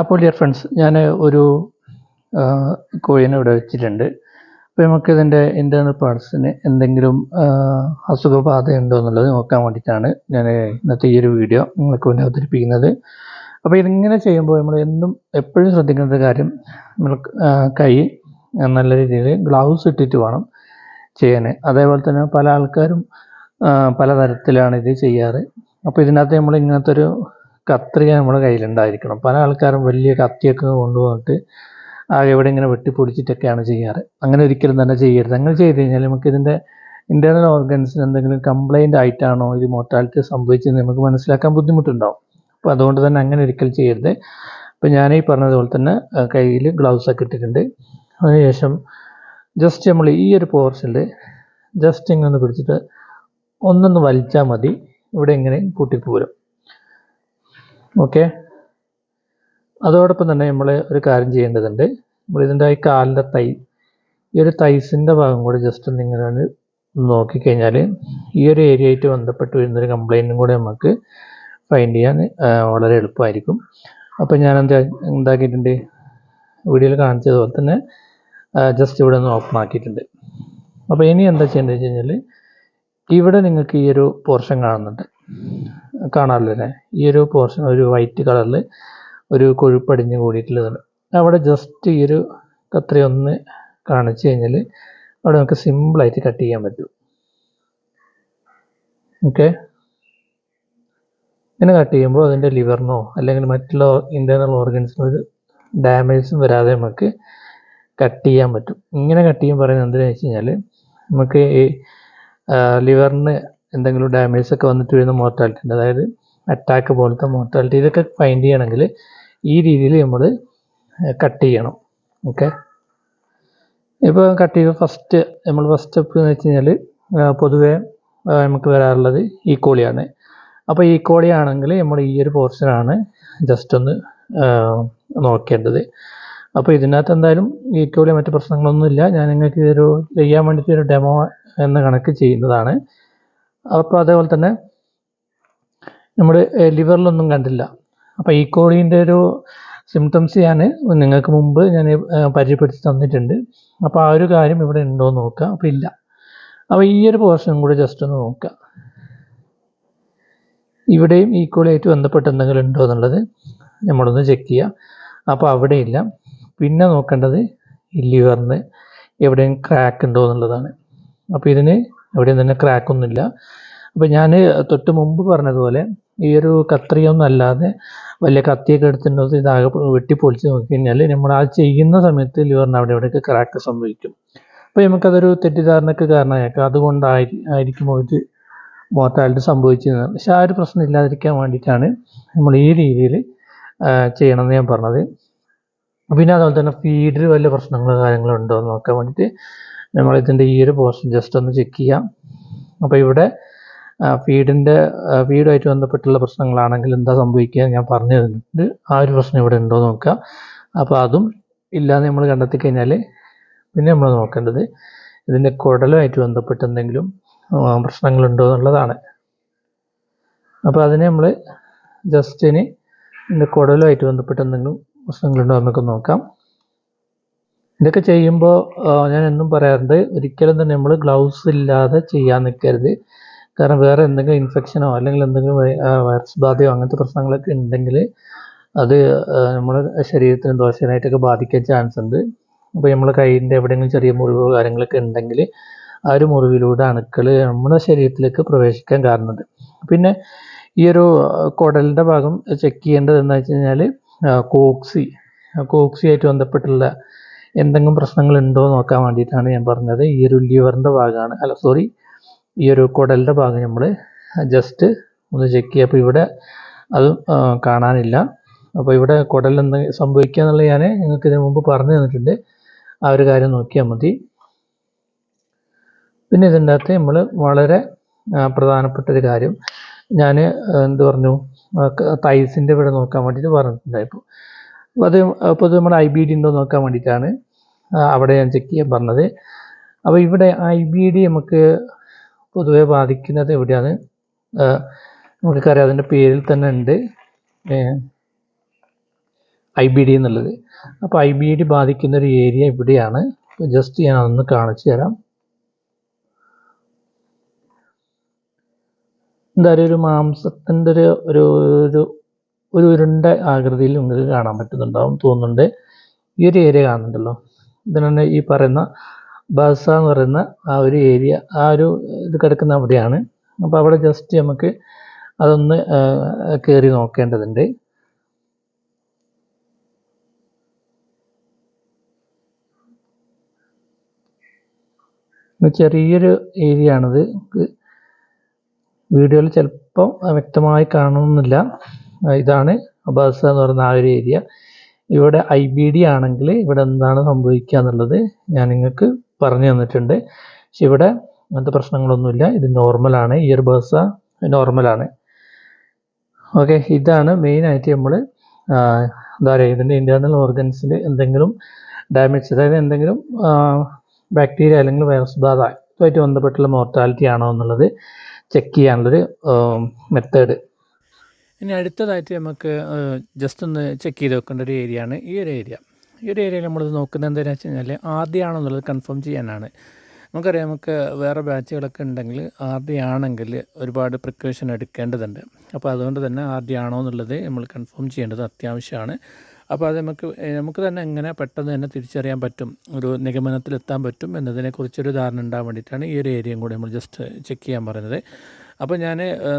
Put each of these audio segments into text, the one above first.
അപ്പോൾ dear friends ഞാൻ ഒരു കോഴിനെ ഇവിടെ വെച്ചിട്ടുണ്ട്. അപ്പോൾ നമുക്ക് ഇതിന്റെ ഇന്റേർണൽ പാർട്സിന് എന്തെങ്കിലും അസുഖബാധ ഉണ്ടോ എന്നുള്ളത് നോക്കാൻ വേണ്ടിയിട്ടാണ് ഞാൻ ഇന്നത്തെ ഈ ഒരു വീഡിയോ നിങ്ങൾക്ക് വേണ്ടി അവതരിപ്പിക്കുന്നത്. അപ്പോൾ ഇതിങ്ങനെ ചെയ്യുമ്പോൾ നമ്മൾ എന്നും എപ്പോഴും ശ്രദ്ധിക്കേണ്ട ഒരു കാര്യം നമ്മൾ കൈ നല്ല രീതിയിൽ ഗ്ലൗസ് ഇട്ടിട്ട് വേണം ചെയ്യാൻ. അതേപോലെ തന്നെ പല ആൾക്കാരും പലതരത്തിലാണ് ഇത് ചെയ്യാറ്. അപ്പോൾ ഇതിനകത്ത് നമ്മൾ ഇങ്ങനത്തെ ഒരു കത്രിക നമ്മുടെ കയ്യിലുണ്ടായിരിക്കണം. പല ആൾക്കാരും വലിയ കത്തിയൊക്കെ കൊണ്ടുവന്നിട്ട് എവിടെ ഇങ്ങനെ വെട്ടിപ്പൊടിച്ചിട്ടൊക്കെയാണ് ചെയ്യാറ്. അങ്ങനെ ഒരിക്കലും തന്നെ ചെയ്യരുത്. അങ്ങനെ ചെയ്ത് കഴിഞ്ഞാൽ നമുക്ക് ഇതിന്റെ ഇന്റേർണൽ ഓർഗൻസിന് എന്തെങ്കിലും കംപ്ലൈന്റ് ആയിട്ടാണോ ഇത് മോർട്ടാലിറ്റി സംഭവിച്ചതെന്ന് നമുക്ക് മനസ്സിലാക്കാൻ ബുദ്ധിമുട്ടുണ്ടാവും. അപ്പോൾ അതുകൊണ്ട് തന്നെ അങ്ങനെ ഒരിക്കൽ ചെയ്യരുത്. അപ്പോൾ ഞാൻ ഈ പറഞ്ഞതുപോലെ തന്നെ കയ്യിൽ ഗ്ലൗസ് ഒക്കെ ഇട്ടിട്ടുണ്ട്. അതിനുശേഷം ജസ്റ്റ് നമ്മൾ ഈ ഒരു പോർഷനിൽ ജസ്റ്റ് ഇങ്ങനെ ഒന്ന് പിടിച്ചിട്ട് ഒന്നൊന്ന് വലിച്ചാൽ മതി. ഇവിടെ ഇങ്ങനെ പൊട്ടിപ്പോരും. ഓക്കെ? അതോടൊപ്പം തന്നെ നമ്മൾ ഒരു കാര്യം ചെയ്യേണ്ടതുണ്ട്. നമ്മൾ ഇതിന്റെ ഈ കാലിന്റെ തൈ ഈ ഒരു തൈസിന്റെ ഭാഗം കൂടി ജസ്റ്റ് ഒന്ന് നോക്കിക്കഴിഞ്ഞാൽ ഈ ഒരു ഏരിയ ആയിട്ട് ബന്ധപ്പെട്ട് വരുന്നൊരു കംപ്ലൈന്റും കൂടെ നമുക്ക് ഫൈൻഡ് ചെയ്യാൻ വളരെ എളുപ്പമായിരിക്കും. അപ്പോൾ ഞാൻ എന്താ എന്താക്കിയിട്ടുണ്ട്? വീഡിയോയിൽ കാണിച്ചതുപോലെ തന്നെ ജസ്റ്റ് ഇവിടെ ഒന്ന് ഓപ്പൺ ആക്കിയിട്ടുണ്ട്. അപ്പോൾ ഇനി എന്താ ചെയ്യേണ്ടത് വെച്ച് കഴിഞ്ഞാൽ ഇവിടെ നിങ്ങൾക്ക് ഈ ഒരു പോർഷൻ കാണുന്നുണ്ട്. കാണാമല്ലോ ഈ ഒരു പോർഷൻ ഒരു വൈറ്റ് കളറിൽ ഒരു കൊഴുപ്പടിഞ്ഞ് കൂടിയിട്ടുള്ളതാണ് അവിടെ ജസ്റ്റ് ഈ ഒരു കത്രി ഒന്ന് കാണിച്ചു കഴിഞ്ഞാൽ അവിടെ നമുക്ക് സിമ്പിളായിട്ട് കട്ട് ചെയ്യാൻ പറ്റും. ഓക്കെ ഇങ്ങനെ കട്ട് ചെയ്യുമ്പോൾ അതിന്റെ ലിവറിനോ അല്ലെങ്കിൽ മറ്റുള്ള ഇന്റേർണൽ ഓർഗൻസിനോ ഒരു ഡാമേജും വരാതെ നമുക്ക് കട്ട് ചെയ്യാൻ പറ്റും. ഇങ്ങനെ കട്ട് ചെയ്യാൻ പറയുന്നത് എന്തിനാണെന്ന് വെച്ച് കഴിഞ്ഞാൽ നമുക്ക് ഈ ലിവറിന് എന്തെങ്കിലും ഡാമേജ് ഒക്കെ വന്നിട്ട് വരുന്ന മോർട്ടാലിറ്റി അതായത് അറ്റാക്ക് പോലത്തെ മോർട്ടാലിറ്റി ഇതൊക്കെ ഫൈൻഡ് ചെയ്യണമെങ്കിൽ ഈ രീതിയിൽ നമ്മൾ കട്ട് ചെയ്യണം. ഓക്കെ ഇപ്പോൾ കട്ട് ചെയ്ത് ഫസ്റ്റ് നമ്മൾ ഫസ്റ്റ് സ്റ്റെപ്പ് എന്ന് വെച്ച് കഴിഞ്ഞാൽ പൊതുവേ നമുക്ക് വരാറുള്ളത് ഈ കോളിയാണ്. അപ്പോൾ ഈ ആണെങ്കിൽ നമ്മൾ ഈ ഒരു പോർഷനാണ് ജസ്റ്റ് ഒന്ന് നോക്കേണ്ടത്. അപ്പോൾ ഇതിനകത്ത് എന്തായാലും ഈ കോളി മറ്റു പ്രശ്നങ്ങളൊന്നുമില്ല. ഞാൻ നിങ്ങൾക്ക് ഇതൊരു ചെയ്യാൻ വേണ്ടിയിട്ട് ഒരു ഡെമോ എന്ന കണക്ക് ചെയ്യുന്നതാണ്. അപ്പോൾ അതേപോലെ തന്നെ നമ്മുടെ ലിവറിലൊന്നും കണ്ടില്ല. അപ്പോൾ ഈ കോഴീന്റെ ഒരു സിംറ്റംസ് ഞാൻ നിങ്ങൾക്ക് മുമ്പ് ഞാൻ പരിചയപ്പെടുത്തി തന്നിട്ടുണ്ട്. അപ്പോൾ ആ ഒരു കാര്യം ഇവിടെ ഉണ്ടോ എന്ന് നോക്കുക അപ്പോൾ ഇല്ല. അപ്പോൾ ഈ ഒരു പോർഷൻ കൂടി ജസ്റ്റ് ഒന്ന് നോക്കുക ഇവിടെയും ഈ ആയിട്ട് ബന്ധപ്പെട്ട് എന്തെങ്കിലും ഉണ്ടോ എന്നുള്ളത് നമ്മളൊന്ന് ചെക്ക് ചെയ്യുക അപ്പോൾ അവിടെ ഇല്ല. പിന്നെ നോക്കേണ്ടത് ലിവറിന് എവിടെയും ക്രാക്ക് ഉണ്ടോ എന്നുള്ളതാണ്. അപ്പോൾ ഇതിന് എവിടെയും തന്നെ ക്രാക്കൊന്നുമില്ല അപ്പം അപ്പോൾ ഞാൻ തൊട്ട് മുമ്പ് പറഞ്ഞതുപോലെ ഈ ഒരു കത്രിയൊന്നും അല്ലാതെ വലിയ കത്തിയൊക്കെ എടുത്തിട്ടുണ്ടോ ഇതാകെ വെട്ടിപ്പൊളിച്ച് നോക്കിക്കഴിഞ്ഞാൽ നമ്മൾ ആ ചെയ്യുന്ന സമയത്ത് ലിവറിന് അവിടെ ഇവിടെയൊക്കെ ക്രാക്ക് സംഭവിക്കും. അപ്പോൾ നമുക്കതൊരു തെറ്റിദ്ധാരണയ്ക്ക് കാരണമായേക്കാം. അതുകൊണ്ടായി ആയിരിക്കുമോ ഇത് മോർട്ടാലിറ്റി സംഭവിച്ചത്? പക്ഷെ ആ ഒരു പ്രശ്നം ഇല്ലാതിരിക്കാൻ വേണ്ടിയിട്ടാണ് നമ്മൾ ഈ രീതിയിൽ ചെയ്യണമെന്ന് ഞാൻ പറഞ്ഞത്. പിന്നെ അതുപോലെ തന്നെ ഫീഡിൽ വല്ല പ്രശ്നങ്ങളോ കാര്യങ്ങളോ ഉണ്ടോ എന്ന് നോക്കാൻ വേണ്ടിയിട്ട് നമ്മൾ ഇതിന്റെ ഈ ഒരു പോർഷൻ ജസ്റ്റ് ഒന്ന് ചെക്ക് ചെയ്യാം. അപ്പോൾ ഇവിടെ ഫീഡിന്റെ ഫീഡുമായിട്ട് ബന്ധപ്പെട്ടുള്ള പ്രശ്നങ്ങളാണെങ്കിൽ എന്താ സംഭവിക്കുക ഞാൻ പറഞ്ഞു തന്നിട്ടുണ്ട്. ആ ഒരു പ്രശ്നം ഇവിടെ ഉണ്ടോ നോക്കുക അപ്പോൾ അതും ഇല്ലാന്ന് നമ്മൾ കണ്ടെത്തി കഴിഞ്ഞാൽ പിന്നെ നമ്മൾ നോക്കേണ്ടത് ഇതിന്റെ കുടലുമായിട്ട് ബന്ധപ്പെട്ട് എന്തെങ്കിലും പ്രശ്നങ്ങളുണ്ടോ എന്നുള്ളതാണ്. അപ്പോൾ അതിനെ നമ്മൾ ജസ്റ്റ് ഇനി ഇതിന്റെ കുടലുമായിട്ട് ബന്ധപ്പെട്ട് എന്തെങ്കിലും പ്രശ്നങ്ങളുണ്ടോ നമുക്ക് നോക്കാം. ഇതൊക്കെ ചെയ്യുമ്പോൾ ഞാൻ എന്നും പറയാറുണ്ട് ഒരിക്കലും തന്നെ നമ്മൾ ഗ്ലൗസ് ഇല്ലാതെ ചെയ്യാൻ നിൽക്കരുത് കാരണം വേറെ എന്തെങ്കിലും ഇൻഫെക്ഷനോ അല്ലെങ്കിൽ എന്തെങ്കിലും വൈറസ് ബാധയോ അങ്ങനത്തെ പ്രശ്നങ്ങളൊക്കെ ഉണ്ടെങ്കിൽ അത് നമ്മുടെ ശരീരത്തിന് ദോഷകരമായിട്ടൊക്കെ ബാധിക്കാൻ ചാൻസ് ഉണ്ട്. അപ്പോൾ നമ്മുടെ കയ്യിന്റെ എവിടെയെങ്കിലും ചെറിയ മുറിവോ കാര്യങ്ങളൊക്കെ ഉണ്ടെങ്കിൽ ആ ഒരു മുറിവിലൂടെ അണുക്കൾ നമ്മുടെ ശരീരത്തിലേക്ക് പ്രവേശിക്കാൻ കാരണമുണ്ട്. പിന്നെ ഈ ഒരു കുടലിന്റെ ഭാഗം ചെക്ക് ചെയ്യേണ്ടത് എന്ന് വെച്ച് കഴിഞ്ഞാൽ കോക്സി. കോക്സിയായിട്ട് ബന്ധപ്പെട്ടുള്ള എന്തെങ്കിലും പ്രശ്നങ്ങൾ ഉണ്ടോ നോക്കാൻ വേണ്ടിയിട്ടാണ് ഞാൻ പറഞ്ഞത്. ഈ ഒരു ലിവറിന്റെ ഭാഗമാണ്. അല്ല സോറി ഈ ഒരു കുടലിന്റെ ഭാഗം നമ്മൾ ജസ്റ്റ് ഒന്ന് ചെക്ക് ചെയ്യുക ഇവിടെ അത് കാണാനില്ല. അപ്പോൾ ഇവിടെ കുടൽ എന്ത് സംഭവിക്കുക എന്നുള്ളത് ഞാൻ നിങ്ങൾക്ക് ഇതിനു മുമ്പ് പറഞ്ഞു തന്നിട്ടുണ്ട്. ആ ഒരു കാര്യം നോക്കിയാൽ മതി. പിന്നെ ഇതിന്റെ അകത്ത് നമ്മൾ വളരെ പ്രധാനപ്പെട്ട ഒരു കാര്യം. ഞാൻ എന്ത് പറഞ്ഞു? തൈസിന്റെ ഇവിടെ നോക്കാൻ വേണ്ടിയിട്ട് പറഞ്ഞിട്ടുണ്ടായിരുന്നു. അത് അപ്പോൾ നമ്മുടെ ഐ ബി ഡി ഉണ്ടോ നോക്കാൻ വേണ്ടിയിട്ടാണ് അവിടെ ഞാൻ ചെക്ക് ചെയ്യാൻ പറഞ്ഞത്. അപ്പോൾ ഇവിടെ ഐ ബി ഡി നമുക്ക് പൊതുവെ ബാധിക്കുന്നത് എവിടെയാണ്? നമുക്കറിയാം അതിന്റെ പേരിൽ തന്നെ ഉണ്ട് ഐ ബി ഡി എന്നുള്ളത്. അപ്പോൾ ഐ ബി ഡി ബാധിക്കുന്ന ഒരു ഏരിയ ഇവിടെയാണ്. ജസ്റ്റ് ഞാൻ അതൊന്ന് കാണിച്ചു തരാം. എന്തായാലും ഒരു മാംസത്തിന്റെ ഒരു ഒരു ഒരു ഉരുണ്ട ആകൃതിയിൽ നിങ്ങൾക്ക് കാണാൻ പറ്റുന്നുണ്ടാവും തോന്നുന്നുണ്ട്. ഈ ഒരു ഏരിയ കാണുന്നുണ്ടല്ലോ. ഇതിനാണ് ഈ പറയുന്ന ബസ എന്ന് പറയുന്ന ആ ഒരു ഏരിയ ആ ഒരു ഇത് കിടക്കുന്ന അവിടെയാണ്. അപ്പോൾ അവിടെ ജസ്റ്റ് നമുക്ക് അതൊന്ന് കയറി നോക്കേണ്ടതുണ്ട്. ചെറിയൊരു ഏരിയ ആണിത്. വീഡിയോയിൽ ചിലപ്പം വ്യക്തമായി കാണുന്നില്ല. ഇതാണ് അബാസ എന്ന് പറയുന്ന ആ ഒരു ഏരിയ. ഇവിടെ ഐ ബി ഡി ആണെങ്കിൽ ഇവിടെ എന്താണ് സംഭവിക്കുക എന്നുള്ളത് ഞാൻ നിങ്ങൾക്ക് പറഞ്ഞു തന്നിട്ടുണ്ട്. പക്ഷെ ഇവിടെ അങ്ങനത്തെ പ്രശ്നങ്ങളൊന്നുമില്ല. ഇത് നോർമലാണ് ഇയർ ബേഴ്സ നോർമലാണ് ഓക്കെ ഇതാണ് മെയിനായിട്ട് നമ്മൾ എന്താ പറയുക ഇതിന്റെ ഇന്റേർണൽ ഓർഗൻസിൽ എന്തെങ്കിലും ഡാമേജ് അതായത് എന്തെങ്കിലും ബാക്ടീരിയ അല്ലെങ്കിൽ വൈറസ് ബാധ ഇതുമായിട്ട് ബന്ധപ്പെട്ടുള്ള മോർട്ടാലിറ്റി ആണോ എന്നുള്ളത് ചെക്ക് ചെയ്യാനുള്ളൊരു മെത്തേഡ് ഇനി അടുത്തതായിട്ട് നമുക്ക് ജസ്റ്റ് ഒന്ന് ചെക്ക് ചെയ്ത് വെക്കേണ്ട ഒരു ഏരിയ ആണ് ഈ ഒരു ഏരിയ ഈ ഒരു ഏരിയയിൽ നമ്മൾ നോക്കുന്നത് എന്താണെന്ന് വെച്ച് കഴിഞ്ഞാൽ ആദ്യമാണോ എന്നുള്ളത് കൺഫേം ചെയ്യാനാണ്. നമുക്കറിയാം നമുക്ക് വേറെ ബാച്ചുകളൊക്കെ ഉണ്ടെങ്കിൽ ആർ ഡി ആണെങ്കിൽ ഒരുപാട് പ്രിക്കോഷൻ എടുക്കേണ്ടതുണ്ട്. അപ്പോൾ അതുകൊണ്ട് തന്നെ ആർ ഡി ആണോ എന്നുള്ളത് നമ്മൾ കൺഫേം ചെയ്യേണ്ടത് അത്യാവശ്യമാണ്. അപ്പോൾ അത് നമുക്ക് നമുക്ക് തന്നെ എങ്ങനെ പെട്ടെന്ന് തന്നെ തിരിച്ചറിയാൻ പറ്റും? ഒരു നിഗമനത്തിലെത്താൻ പറ്റും എന്നതിനെക്കുറിച്ചൊരു ധാരണ ഉണ്ടാകാൻ വേണ്ടിയിട്ടാണ് ഈ ഒരു ഏരിയയും കൂടി നമ്മൾ ജസ്റ്റ് ചെക്ക് ചെയ്യാൻ പറയുന്നത്. അപ്പോൾ ഞാൻ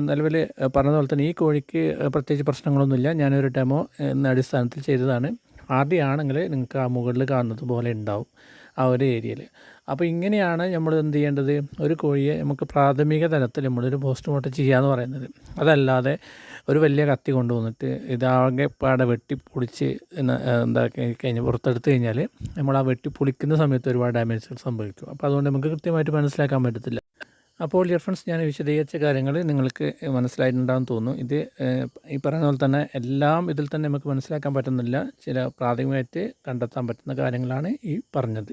നിലവിൽ പറഞ്ഞ പോലെ തന്നെ ഈ കോഴിക്ക് പ്രത്യേകിച്ച് പ്രശ്നങ്ങളൊന്നുമില്ല. ഞാനൊരു ഡെമോ എന്ന അടിസ്ഥാനത്തിൽ ചെയ്തതാണ്. ആർ ഡി ആണെങ്കിൽ നിങ്ങൾക്ക് ആ മുകളിൽ കാണുന്നത് പോലെ ഉണ്ടാവും ആ ഒരു ഏരിയയിൽ അപ്പോൾ ഇങ്ങനെയാണ് നമ്മൾ എന്ത് ചെയ്യേണ്ടത്? ഒരു കോഴിയെ നമുക്ക് പ്രാഥമിക തലത്തിൽ നമ്മളൊരു പോസ്റ്റ്മോർട്ടം ചെയ്യുക എന്ന് പറയുന്നത്. അതല്ലാതെ ഒരു വലിയ കത്തി കൊണ്ടുവന്നിട്ട് ഇതാകെ പാടെ വെട്ടിപ്പൊളിച്ച് എന്താ കഴിഞ്ഞ് പുറത്തെടുത്ത് കഴിഞ്ഞാൽ നമ്മൾ ആ വെട്ടിപ്പൊളിക്കുന്ന സമയത്ത് ഒരുപാട് ഡാമേജുകൾ സംഭവിക്കും. അപ്പോൾ അതുകൊണ്ട് നമുക്ക് കൃത്യമായിട്ട് മനസ്സിലാക്കാൻ പറ്റത്തില്ല. അപ്പോൾ ഡിയർ ഫ്രണ്ട്സ് ഞാൻ വിശദീകരിച്ച കാര്യങ്ങൾ നിങ്ങൾക്ക് മനസ്സിലായിട്ടുണ്ടാകും തോന്നുന്നു. ഇത് ഈ പറയുന്ന പോലെ തന്നെ എല്ലാം ഇതിൽ തന്നെ നമുക്ക് മനസ്സിലാക്കാൻ പറ്റുന്നില്ല. ചില പ്രാഥമികമായിട്ട് കണ്ടെത്താൻ പറ്റുന്ന കാര്യങ്ങളാണ് ഈ പറഞ്ഞത്.